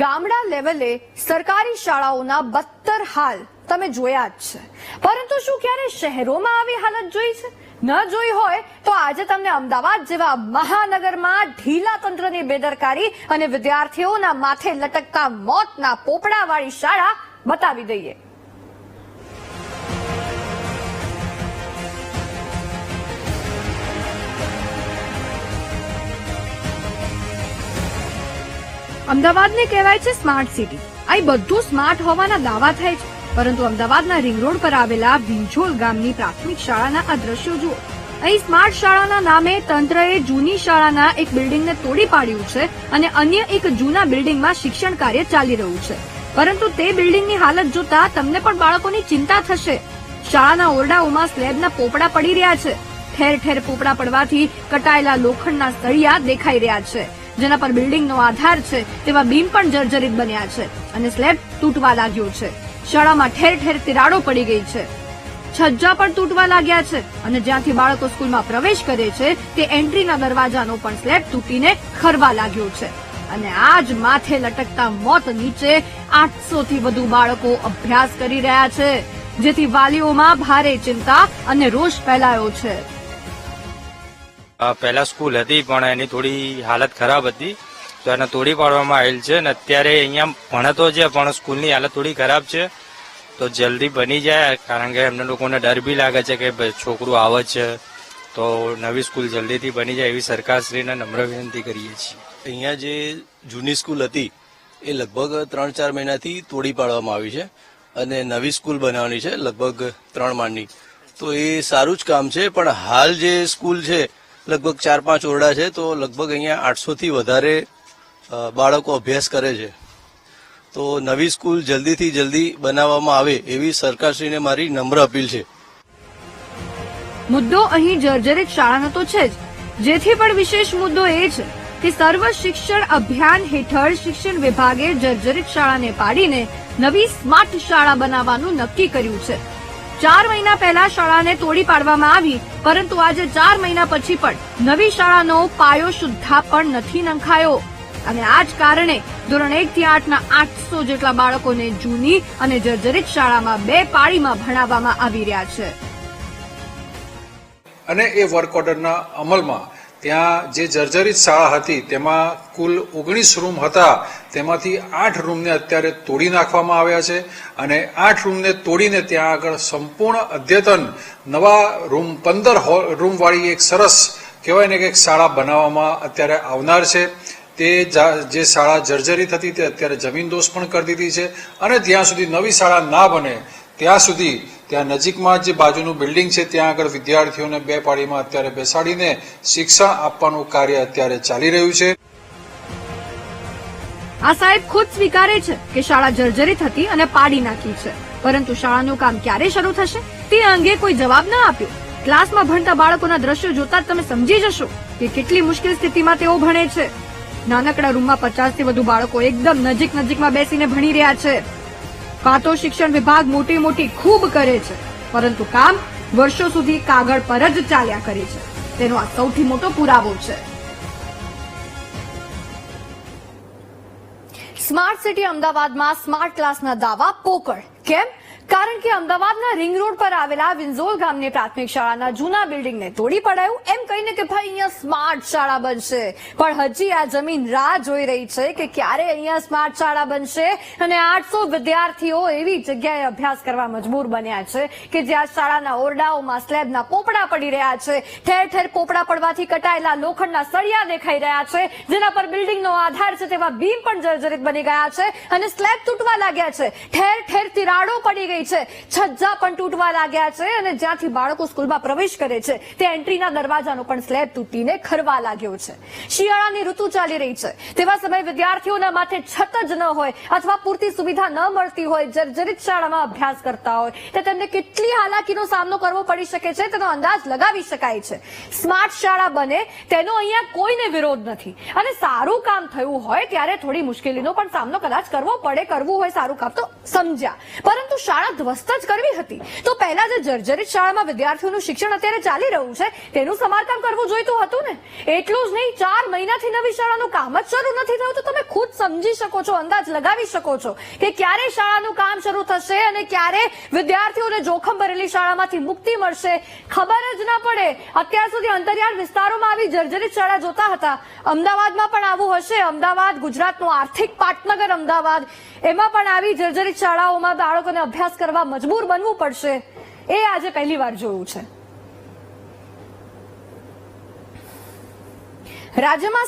ગામડા લેવલે સરકારી શાળાઓના બદતર હાલ તમે જોયા જ છે. પરંતુ શું ક્યારે શહેરોમાં આવી હાલત જોઈ છે? ન જોઈ હોય તો આજે તમને અમદાવાદ જેવા મહાનગરમાં ઢીલા તંત્રની બેદરકારી અને વિદ્યાર્થીઓના માથે લટકતા મોતના પોપડાવાળી શાળા બતાવી દઈએ. અમદાવાદને કહેવાય છે સ્માર્ટ સિટી. અહીં બધું સ્માર્ટ હોવાના દાવા થાય છે. પરંતુ અમદાવાદના રિંગ રોડ પર આવેલા ભીંજોલ ગામની પ્રાથમિક શાળાના આ દ્રશ્યો જુઓ. અહીં સ્માર્ટ શાળાના નામે તંત્રએ જૂની શાળાના એક બિલ્ડિંગને તોડી પાડ્યું છે અને અન્ય એક જૂના બિલ્ડિંગમાં શિક્ષણ કાર્ય ચાલી રહ્યું છે. પરંતુ તે બિલ્ડિંગની હાલત જોતા તમને પણ બાળકોની ચિંતા થશે. શાળાના ઓરડાઓમાં સ્લેબના પોપડા પડી રહ્યા છે. ઠેર ઠેર પોપડા પડવાથી કટાયેલા લોખંડના સળિયા દેખાઈ રહ્યા છે. જેના પર બિલ્ડિંગનો આધાર છે તેવા બીમ પણ જર્જરિત બન્યા છે અને સ્લેબ તૂટવા લાગ્યો છે. શાળામાં ઠેર ઠેર તિરાડો પડી ગઈ છે. છજ્જા પણ તૂટવા લાગ્યા છે અને જ્યાંથી બાળકો સ્કૂલમાં પ્રવેશ કરે છે તે એન્ટ્રીના દરવાજાનો પણ સ્લેબ તૂટીને ખરવા લાગ્યો છે. અને આજ માથે લટકતા મોત નીચે આઠસો થી વધુ બાળકો અભ્યાસ કરી રહ્યા છે. જેથી વાલીઓમાં ભારે ચિંતા અને રોષ ફેલાયો છે. પહેલા સ્કૂલ હતી, પણ એની થોડી હાલત ખરાબ હતી. તો એને તોડી પાડવામાં આવેલ છે અને અત્યારે અહીંયા ભણે તો છે, પણ સ્કૂલની હાલત થોડી ખરાબ છે. તો જલ્દી બની જાય, કારણ કે એમને લોકોને ડર બી લાગે છે કે છોકરું આવે છે. તો નવી સ્કૂલ જલ્દીથી બની જાય એવી સરકારશ્રીને નમ્ર વિનંતી કરીએ છીએ. અહીંયા જે જૂની સ્કૂલ હતી, એ લગભગ ત્રણ ચાર મહિનાથી તોડી પાડવામાં આવી છે અને નવી સ્કૂલ બનાવવાની છે, લગભગ ત્રણ માળની. તો એ સારું જ કામ છે, પણ હાલ જે સ્કૂલ છે લગભગ ચાર પાંચ ઓરડા છે, તો લગભગ અહીંયા આઠસોથી વધારે બાળકો અભ્યાસ કરે છે. તો નવી સ્કૂલ જલ્દીથી જલ્દી બનાવવામાં આવે એવી સરકારશ્રીને મારી નમ્ર અપીલ છે. મુદ્દો અહીં જર્જરિત શાળાનો તો છે જ. જેથી પણ વિશેષ મુદ્દો એ છે કે સર્વ શિક્ષણ અભિયાન હેઠળ શિક્ષણ વિભાગે જર્જરિત શાળાને પાડીને નવી સ્માર્ટ શાળા બનાવવાનું નક્કી કર્યું છે. ચાર મહિના પહેલા શાળાને તોડી પાડવામાં આવી, પરંતુ આજે ચાર મહિના પછી પણ નવી શાળાનો પાયો શુદ્ધા પણ નથી નંખાયો. અને આ જ કારણે ધોરણ એક થી આઠના આઠસો જેટલા બાળકોને જૂની અને જર્જરિત શાળામાં બે પાળીમાં ભણાવવામાં આવી રહ્યા છે. અને એ વર્ક ઓર્ડરના અમલમાં ત્યાં જે જર્જરિત શાળા હતી, તેમાં કુલ ઓગણીસ રૂમ હતા. તેમાંથી આઠ રૂમને અત્યારે તોડી નાખવામાં આવ્યા છે અને આઠ રૂમને તોડીને ત્યાં આગળ સંપૂર્ણ અદ્યતન નવા રૂમ, પંદર રૂમવાળી એક સરસ કહેવાય ને કે એક શાળા બનાવવામાં અત્યારે આવનાર છે. તે જે શાળા જર્જરિત હતી, તે અત્યારે જમીન દોષ પણ કરી દીધી છે અને ત્યાં સુધી નવી શાળા ના બને. ત્યાં સુધી ત્યાં નજીકમાં જે બાજુનું બિલ્ડિંગ છે, ત્યાં આગળ વિદ્યાર્થીઓને બે પાળીમાં અત્યારે બેસાડીને શિક્ષણ આપવાનું કાર્ય અત્યારે ચાલી રહ્યું છે. આ સાહેબ ખુદ સ્વીકારે છે કે શાળા જર્જરિત હતી અને પાડી નાખી છે. પરંતુ શાળાનું કામ ક્યારે શરૂ થશે, તે અંગે કોઈ જવાબ ન આપ્યો. ક્લાસમાં ભણતા બાળકોના દ્રશ્યો જોતા તમે સમજી જશો કે કેટલી મુશ્કેલ સ્થિતિમાં તેઓ ભણે છે. નાનકડા રૂમમાં પચાસથી વધુ બાળકો એકદમ નજીક નજીકમાં બેસીને ભણી રહ્યા છે. કાં તો શિક્ષણ વિભાગ મોટી મોટી ખૂબ કરે છે, પરંતુ કામ વર્ષો સુધી કાગળ પર જ ચાલ્યા કરે છે. તેનો આ સૌથી મોટો પુરાવો છે. સ્માર્ટ સિટી અમદાવાદમાં સ્માર્ટ ક્લાસના દાવા પોકળ. કેમ? કારણ કે અમદાવાદના રિંગ રોડ પર આવેલા વિંઝોલ ગામની પ્રાથમિક શાળાના જૂના બિલ્ડિંગને તોડી પડાયું. એમ કહીને કે ભાઈ, અહીંયા સ્માર્ટ શાળા બનશે. પણ હજી આ જમીન રાહ જોઈ રહી છે કે ક્યારે અહીંયા સ્માર્ટ શાળા બનશે અને આઠસો વિદ્યાર્થીઓ એવી જગ્યાએ અભ્યાસ કરવા મજબૂર બન્યા છે કે જ્યાં શાળાના ઓરડાઓમાં સ્લેબના પોપડા પડી રહ્યા છે. ઠેર ઠેર પોપડા પડવાથી કટાયેલા લોખંડના સળિયા દેખાઈ રહ્યા છે, જેના પર બિલ્ડિંગનો આધાર છે તેવા બીમ પણ જર્જરિત બની ગયા છે અને સ્લેબ તૂટવા લાગ્યા છે. ઠેર ઠેર તિરાડો પડી ગઈ છે. છજ્જા પણ તૂટવા લાગ્યા છે અને જ્યાંથી બાળકો સ્કૂલમાં પ્રવેશ કરે છે તે એન્ટ્રીના દરવાજાનો પણ સ્લેબ તૂટીને ખરવા લાગ્યો છે. શિયાળાની ઋતુ ચાલી રહી છે. તેવા સમયે વિદ્યાર્થીઓના માથે છત જ ન હોય અથવા પૂરતી સુવિધા ન મળતી હોય, જર્જરિત શાળામાં અભ્યાસ કરતા હોય, તે તેમને કેટલી હાલાકીનો સામનો કરવો પડી શકે છે તેનો અંદાજ લગાવી શકાય છે. સ્માર્ટ શાળા બને તેનો અહીંયા કોઈને વિરોધ નથી. અને સારું કામ થયું હોય ત્યારે થોડી મુશ્કેલીનો પણ સામનો કદાચ કરવો પડે, કરવું હોય સારું કામ તો સમજ્યા. પરંતુ શાળા શાળા ધ્વસ્ત જ કરવી હતી. તો પહેલા જે જર્જરિત શાળામાં વિદ્યાર્થીઓનું શિક્ષણ અત્યારે ચાલી રહ્યું છે, તેનું સમારકામ કરવું જોઈતું હતું ને? એટલું જ નહીં, ચાર મહિનાથી નવી શાળાનું કામ જ શરૂ નથી થયું. તો તમે ખુદ સમજી શકો છો, અંદાજ લગાવી શકો છો કે ક્યારે શાળાનું કામ શરૂ થશે અને ક્યારે વિદ્યાર્થીઓને જોખમ ભરેલી શાળામાંથી મુક્તિ મળશે. ખબર જ ના પડે. અત્યાર સુધી અંતરિયાળ વિસ્તારોમાં આવી જર્જરિત શાળા જોતા હતા. અમદાવાદમાં પણ આવું હશે. અમદાવાદ, ગુજરાતનું આર્થિક પાટનગર અમદાવાદ. એમાં પણ આવી જર્જરિત શાળાઓમાં બાળકોને અભ્યાસ કરવા મજબૂર બનવું પડશે. એ આજે પહેલી વાર જોયું છે. રાજ્યમાં